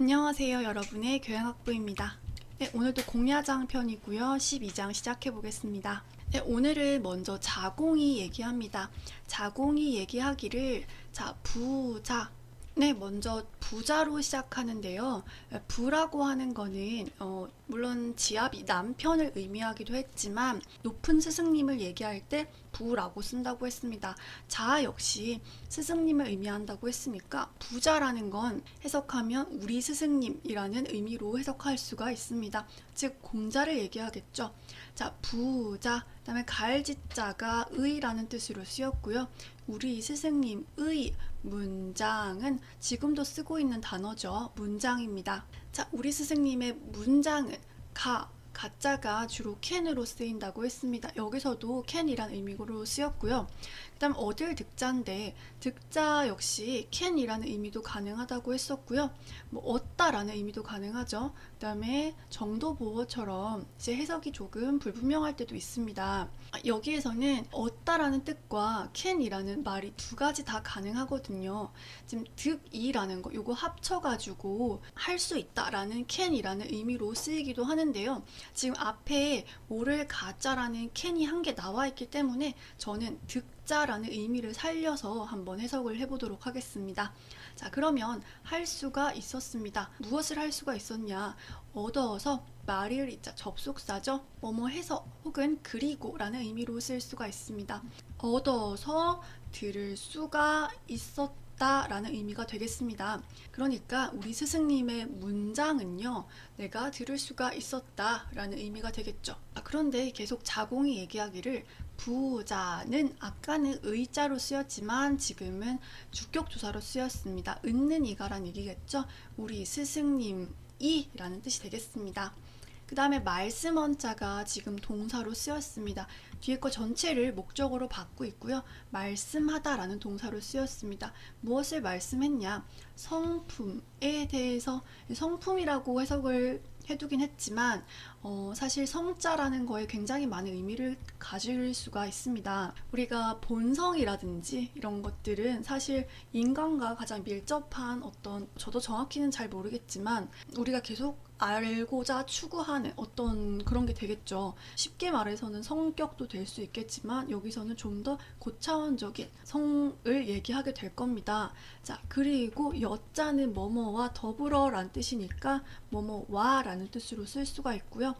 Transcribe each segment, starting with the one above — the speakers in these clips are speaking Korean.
안녕하세요 여러분의 교양학부입니다. 네, 오늘도 공야장 편이고요. 12장 시작해 보겠습니다. 네, 오늘은 먼저 자공이 얘기합니다. 자공이 얘기하기를 자 부자 네, 먼저 부자로 시작하는데요. 부라고 하는 거는 어, 물론 지압이 남편을 의미하기도 했지만 높은 스승님을 얘기할 때 부라고 쓴다고 했습니다. 자 역시 스승님을 의미한다고 했으니까 부자라는 건 해석하면 우리 스승님이라는 의미로 해석할 수가 있습니다. 즉 공자를 얘기하겠죠. 자 부자 그다음에 가을지자가 의라는 뜻으로 쓰였고요. 우리 스승님의 문장은 지금도 쓰고 있는 단어죠. 문장입니다. 자, 우리 스승님의 문장은 가 가짜가 주로 캔으로 쓰인다고 했습니다. 여기서도 캔이란 의미로 쓰였고요. 그 다음 어딜 득자인데 득자 역시 캔이라는 의미도 가능하다고 했었고요. 뭐 얻다라는 의미도 가능하죠. 그다음에 정도 보어처럼 이제 해석이 조금 불분명할 때도 있습니다. 아, 여기에서는 얻다라는 뜻과 캔이라는 말이 두 가지 다 가능하거든요. 지금 득이라는 거 요거 합쳐 가지고 할 수 있다라는 캔이라는 의미로 쓰이기도 하는데요. 지금 앞에 오를 가짜라는 캔이 한 개 나와 있기 때문에 저는 득 자라는 의미를 살려서 한번 해석을 해보도록 하겠습니다. 자, 그러면 할 수가 있었습니다. 무엇을 할 수가 있었냐? 얻어서 말을 있자 접속사죠. 뭐뭐 해서 혹은 그리고라는 의미로 쓸 수가 있습니다. 얻어서 들을 수가 있었다. 라는 의미가 되겠습니다. 그러니까 우리 스승님의 문장은요, 내가 들을 수가 있었다 라는 의미가 되겠죠. 아, 그런데 계속 자공이 얘기하기를 부자는 아까는 의자로 쓰였지만 지금은 주격조사로 쓰였습니다. 은는 이가란 얘기겠죠. 우리 스승님이 라는 뜻이 되겠습니다. 그 다음에 말씀 원자가 지금 동사로 쓰였습니다. 뒤에 거 전체를 목적으로 받고 있고요. 말씀하다라는 동사로 쓰였습니다. 무엇을 말씀했냐? 성품에 대해서 성품이라고 해석을 해두긴 했지만 어, 사실 성자라는 거에 굉장히 많은 의미를 가질 수가 있습니다. 우리가 본성이라든지 이런 것들은 사실 인간과 가장 밀접한 어떤 저도 정확히는 잘 모르겠지만 우리가 계속 알고자 추구하는 어떤 그런 게 되겠죠. 쉽게 말해서는 성격도 될 수 있겠지만 여기서는 좀 더 고차원적인 성을 얘기하게 될 겁니다. 자, 그리고 여자는 뭐뭐와 더불어란 뜻이니까 뭐뭐와라는 뜻으로 쓸 수가 있고요.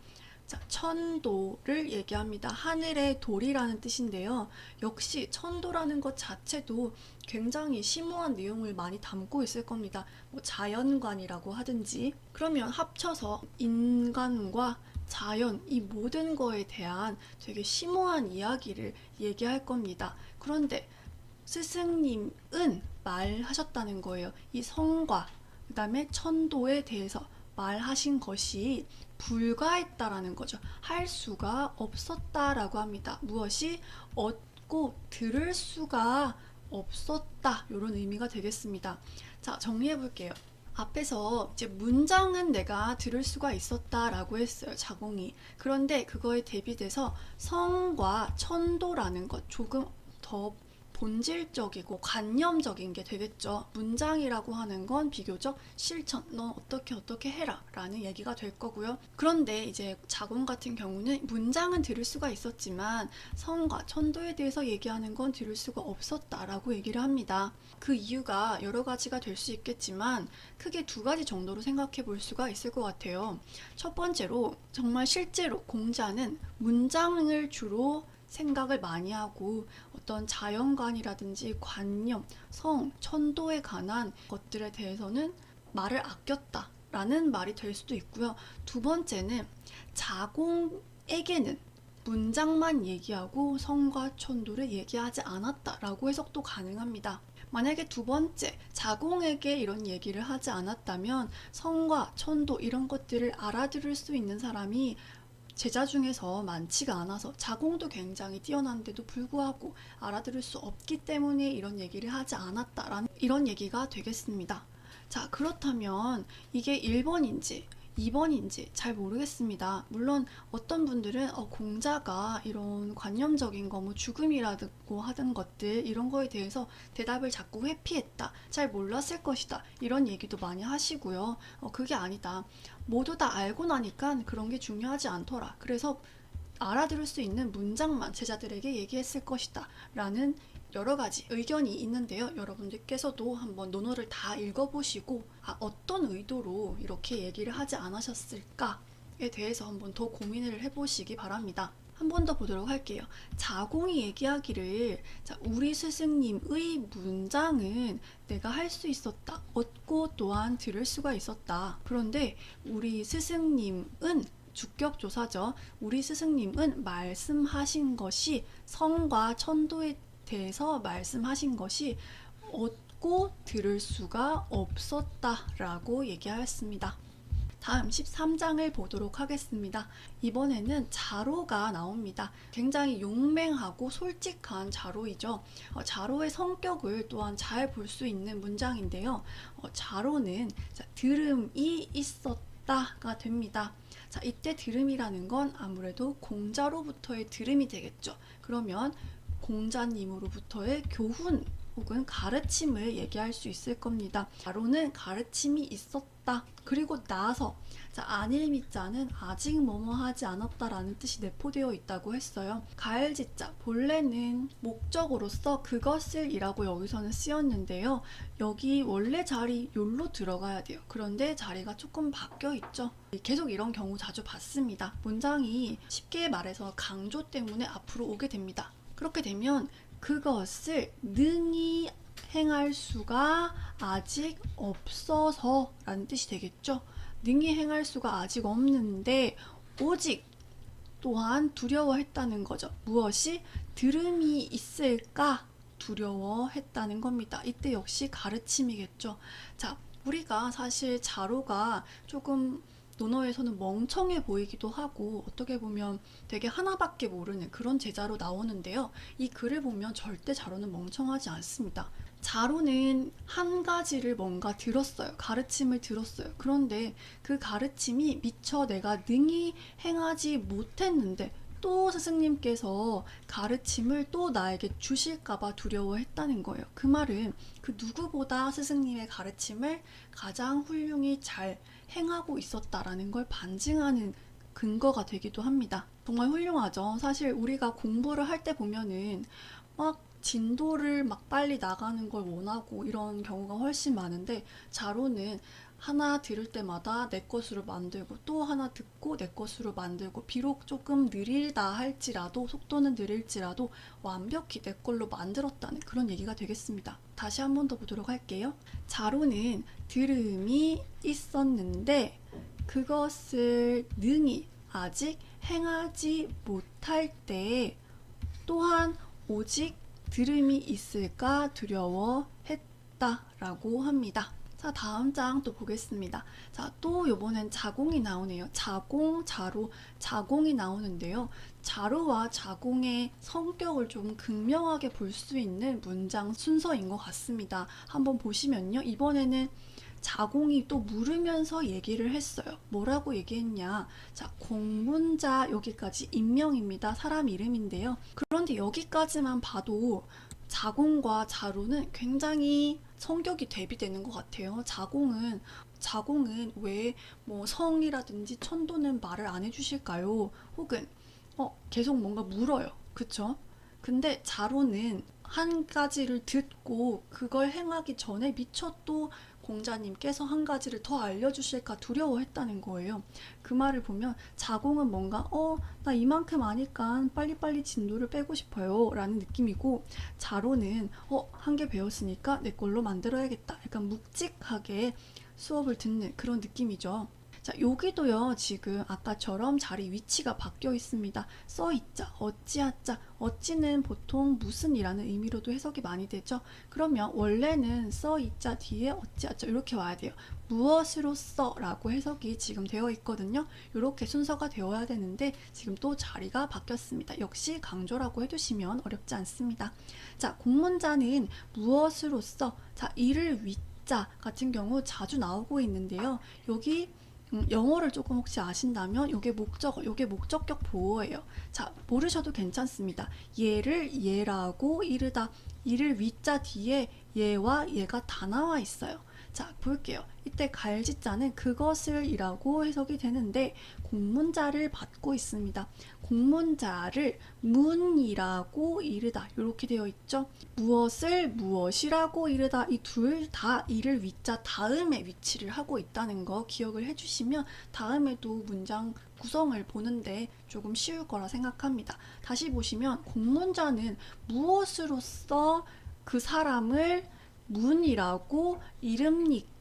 자, 천도를 얘기합니다. 하늘의 돌이라는 뜻인데요. 역시 천도라는 것 자체도 굉장히 심오한 내용을 많이 담고 있을 겁니다. 뭐 자연관이라고 하든지. 그러면 합쳐서 인간과 자연, 이 모든 거에 대한 되게 심오한 이야기를 얘기할 겁니다. 그런데 스승님은 말하셨다는 거예요. 이 성과, 그 다음에 천도에 대해서 말하신 것이 불가했다라는 거죠. 할 수가 없었다라고 합니다. 무엇이 얻고 들을 수가 없었다. 이런 의미가 되겠습니다. 자, 정리해 볼게요. 앞에서 이제 문장은 내가 들을 수가 있었다라고 했어요. 자공이. 그런데 그거에 대비돼서 성과 천도라는 것 조금 더 본질적이고 관념적인 게 되겠죠. 문장이라고 하는 건 비교적 실천, 너 어떻게 어떻게 해라 라는 얘기가 될 거고요. 그런데 이제 자공 같은 경우는 문장은 들을 수가 있었지만 성과 천도에 대해서 얘기하는 건 들을 수가 없었다라고 얘기를 합니다. 그 이유가 여러 가지가 될 수 있겠지만 크게 두 가지 정도로 생각해 볼 수가 있을 것 같아요. 첫 번째로 정말 실제로 공자는 문장을 주로 생각을 많이 하고 어떤 자연관이라든지 관념, 성, 천도에 관한 것들에 대해서는 말을 아꼈다 라는 말이 될 수도 있고요. 두 번째는 자공에게는 문장만 얘기하고 성과 천도를 얘기하지 않았다라고 해석도 가능합니다. 만약에 두 번째, 자공에게 이런 얘기를 하지 않았다면 성과 천도 이런 것들을 알아들을 수 있는 사람이 제자 중에서 많지가 않아서 자공도 굉장히 뛰어난데도 불구하고 알아들을 수 없기 때문에 이런 얘기를 하지 않았다라는 이런 얘기가 되겠습니다. 자, 그렇다면 이게 1번인지 2번인지 잘 모르겠습니다. 물론 어떤 분들은 어, 공자가 이런 관념적인 거, 뭐 죽음이라고 하던 것들 이런 거에 대해서 대답을 자꾸 회피했다. 잘 몰랐을 것이다. 이런 얘기도 많이 하시고요. 어, 그게 아니다. 모두 다 알고 나니까 그런 게 중요하지 않더라. 그래서 알아들을 수 있는 문장만 제자들에게 얘기했을 것이다. 라는 여러 가지 의견이 있는데요. 여러분들께서도 한번 논어를 다 읽어보시고 아, 어떤 의도로 이렇게 얘기를 하지 않으셨을까에 대해서 한번 더 고민을 해보시기 바랍니다. 한 번 더 보도록 할게요. 자공이 얘기하기를 자, 우리 스승님의 문장은 내가 할 수 있었다. 얻고 또한 들을 수가 있었다. 그런데 우리 스승님은 주격조사죠. 우리 스승님은 말씀하신 것이 성과 천도에 대해서 말씀하신 것이 얻고 들을 수가 없었다라고 얘기하였습니다. 다음 13장을 보도록 하겠습니다. 이번에는 자로가 나옵니다. 굉장히 용맹하고 솔직한 자로이죠. 어, 자로의 성격을 또한 잘 볼 수 있는 문장인데요. 어, 자로는 자, 들음이 있었다 가 됩니다. 자, 이때 들음이라는 건 아무래도 공자로부터의 들음이 되겠죠. 그러면 공자님으로부터의 교훈 혹은 가르침을 얘기할 수 있을 겁니다. 바로는 가르침이 있었다. 그리고 나서 자, 안일 미자는 아직 뭐뭐 하지 않았다라는 뜻이 내포되어 있다고 했어요. 가을지자 본래는 목적으로서 그것을 이라고 여기서는 쓰였는데요. 여기 원래 자리 요로 들어가야 돼요. 그런데 자리가 조금 바뀌어 있죠. 계속 이런 경우 자주 봤습니다. 문장이 쉽게 말해서 강조 때문에 앞으로 오게 됩니다. 그렇게 되면 그것을 능히 행할 수가 아직 없어서 라는 뜻이 되겠죠. 능히 행할 수가 아직 없는데 오직 또한 두려워했다는 거죠. 무엇이 들음이 있을까 두려워했다는 겁니다. 이때 역시 가르침이겠죠. 자, 우리가 사실 자로가 조금 논어에서는 멍청해 보이기도 하고 어떻게 보면 되게 하나밖에 모르는 그런 제자로 나오는데요. 이 글을 보면 절대 자로는 멍청하지 않습니다. 자로는 한 가지를 뭔가 들었어요. 가르침을 들었어요. 그런데 그 가르침이 미처 내가 능히 행하지 못했는데 또 스승님께서 가르침을 또 나에게 주실까봐 두려워했다는 거예요. 그 말은 그 누구보다 스승님의 가르침을 가장 훌륭히 잘 행하고 있었다라는 걸 반증하는 근거가 되기도 합니다. 정말 훌륭하죠. 사실 우리가 공부를 할 때 보면은 막 진도를 막 빨리 나가는 걸 원하고 이런 경우가 훨씬 많은데 자로는 하나 들을 때마다 내 것으로 만들고 또 하나 듣고 내 것으로 만들고 비록 조금 느리다 할지라도 속도는 느릴지라도 완벽히 내 걸로 만들었다는 그런 얘기가 되겠습니다. 다시 한 번 더 보도록 할게요. 자로는 들음이 있었는데 그것을 능히 아직 행하지 못할 때 또한 오직 들음이 있을까 두려워했다라고 합니다. 자, 다음 장 또 보겠습니다. 자, 또 요번엔 자공이 나오네요. 자공, 자로, 자공이 나오는데요. 자로와 자공의 성격을 좀 극명하게 볼 수 있는 문장 순서인 것 같습니다. 한번 보시면요. 이번에는 자공이 또 물으면서 얘기를 했어요. 뭐라고 얘기했냐? 자, 공문자 여기까지 인명입니다. 사람 이름인데요. 그런데 여기까지만 봐도 자공과 자로는 굉장히 성격이 대비되는 것 같아요. 자공은 자공은 왜 뭐 성이라든지 천도는 말을 안 해주실까요? 혹은 어 계속 뭔가 물어요. 그쵸? 근데 자로는 한 가지를 듣고 그걸 행하기 전에 미처 또 공자님께서 한 가지를 더 알려주실까 두려워했다는 거예요. 그 말을 보면 자공은 뭔가 어 나 이만큼 아니까 빨리빨리 진도를 빼고 싶어요 라는 느낌이고 자로는 어 한 개 배웠으니까 내 걸로 만들어야겠다 약간 묵직하게 수업을 듣는 그런 느낌이죠. 자, 여기도요, 지금 아까처럼 자리 위치가 바뀌어 있습니다. 써있자, 어찌하자, 어찌는 보통 무슨이라는 의미로도 해석이 많이 되죠. 그러면 원래는 써있자 뒤에 어찌하자 이렇게 와야 돼요. 무엇으로써 라고 해석이 지금 되어 있거든요. 이렇게 순서가 되어야 되는데 지금 또 자리가 바뀌었습니다. 역시 강조라고 해두시면 어렵지 않습니다. 자, 공문자는 무엇으로써 자, 이를 위자 같은 경우 자주 나오고 있는데요. 여기 음, 영어를 조금 혹시 아신다면 이게 목적어, 이게 목적격 보어예요. 자, 모르셔도 괜찮습니다. 얘를 얘라고 이르다. 이를 위자 뒤에 얘와 얘가 다 나와 있어요. 자, 볼게요. 이때 갈지자는 그것을 이라고 해석이 되는데 공문자를 받고 있습니다. 공문자를 문이라고 이르다. 이렇게 되어 있죠. 무엇을 무엇이라고 이르다. 이 둘 다 이를 위자 다음에 위치를 하고 있다는 거 기억을 해주시면 다음에도 문장 구성을 보는데 조금 쉬울 거라 생각합니다. 다시 보시면 공문자는 무엇으로써 그 사람을 문이라고 이릅니까?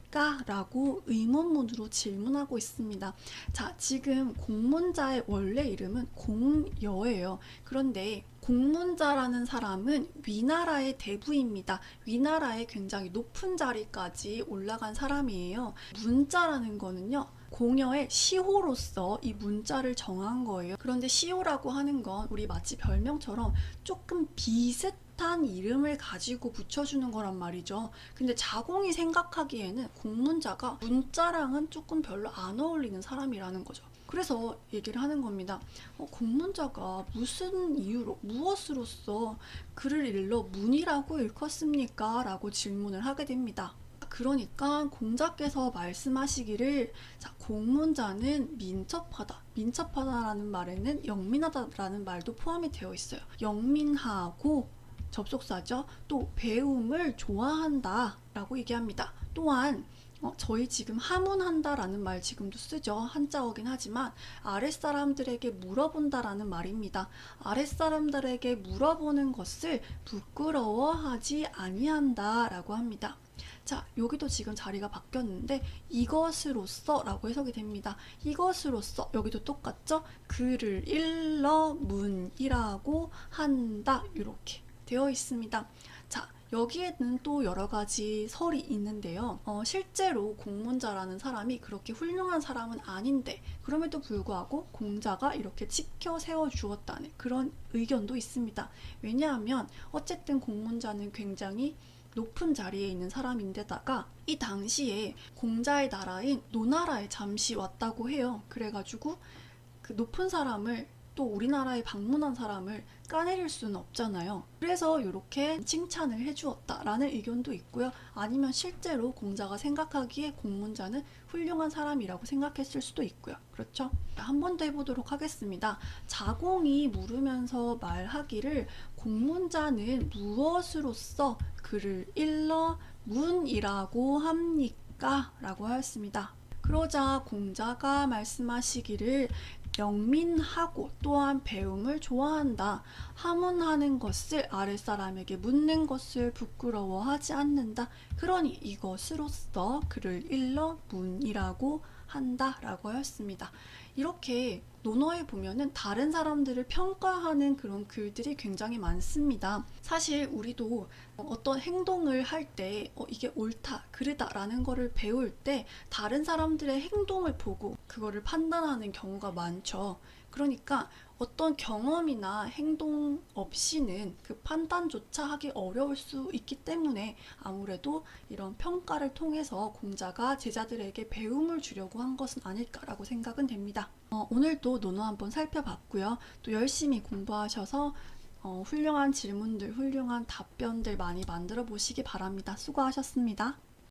라고 의문문으로 질문하고 있습니다. 자, 지금 공문자의 원래 이름은 공여예요. 그런데 공문자라는 사람은 위나라의 대부입니다. 위나라의 굉장히 높은 자리까지 올라간 사람이에요. 문자라는 거는요. 공여의 시호로서 이 문자를 정한 거예요. 그런데 시호라고 하는 건 우리 마치 별명처럼 조금 비슷 한 이름을 가지고 붙여주는 거란 말이죠. 근데 자공이 생각하기에는 공문자가 문자랑은 조금 별로 안 어울리는 사람이라는 거죠. 그래서 얘기를 하는 겁니다. 어, 공문자가 무슨 이유로, 무엇으로서 글을 일러 문이라고 읽었습니까? 라고 질문을 하게 됩니다. 그러니까 공자께서 말씀하시기를 자, 공문자는 민첩하다. 민첩하다라는 말에는 영민하다라는 말도 포함이 되어 있어요. 영민하고 접속사죠. 또 배움을 좋아한다 라고 얘기합니다. 또한 어, 저희 지금 하문한다라는 말 지금도 쓰죠. 한자어긴 하지만 아랫사람들에게 물어본다라는 말입니다. 아랫사람들에게 물어보는 것을 부끄러워하지 아니한다라고 합니다. 자, 여기도 지금 자리가 바뀌었는데 이것으로써라고 해석이 됩니다. 이것으로써 여기도 똑같죠? 글을 일러 문이라고 한다 이렇게 되어 있습니다. 자, 여기에는 또 여러 가지 설이 있는데요. 어, 실제로 공문자라는 사람이 그렇게 훌륭한 사람은 아닌데 그럼에도 불구하고 공자가 이렇게 치켜 세워 주었다는 그런 의견도 있습니다. 왜냐하면 어쨌든 공문자는 굉장히 높은 자리에 있는 사람인데다가 이 당시에 공자의 나라인 노나라에 잠시 왔다고 해요. 그래가지고 그 높은 사람을 또 우리나라에 방문한 사람을 까내릴 수는 없잖아요. 그래서 이렇게 칭찬을 해주었다라는 의견도 있고요. 아니면 실제로 공자가 생각하기에 공문자는 훌륭한 사람이라고 생각했을 수도 있고요. 그렇죠? 한 번 더 해보도록 하겠습니다. 자공이 물으면서 말하기를 공문자는 무엇으로써 글을 일러 문이라고 합니까? 라고 하였습니다. 그러자 공자가 말씀하시기를 영민하고 또한 배움을 좋아한다. 하문하는 것을 아랫사람에게 묻는 것을 부끄러워하지 않는다. 그러니 이것으로써 글을 일러 문이라고 한다 라고 하였습니다. 이렇게 논어에 보면은 다른 사람들을 평가하는 그런 글들이 굉장히 많습니다. 사실 우리도 어떤 행동을 할 때 어, 이게 옳다, 그르다라는 거를 배울 때 다른 사람들의 행동을 보고 그거를 판단하는 경우가 많죠. 그러니까 어떤 경험이나 행동 없이는 그 판단조차 하기 어려울 수 있기 때문에 아무래도 이런 평가를 통해서 공자가 제자들에게 배움을 주려고 한 것은 아닐까라고 생각은 됩니다. 어, 오늘도 논어 한번 살펴봤고요. 또 열심히 공부하셔서 어, 훌륭한 질문들, 훌륭한 답변들 많이 만들어 보시기 바랍니다. 수고하셨습니다.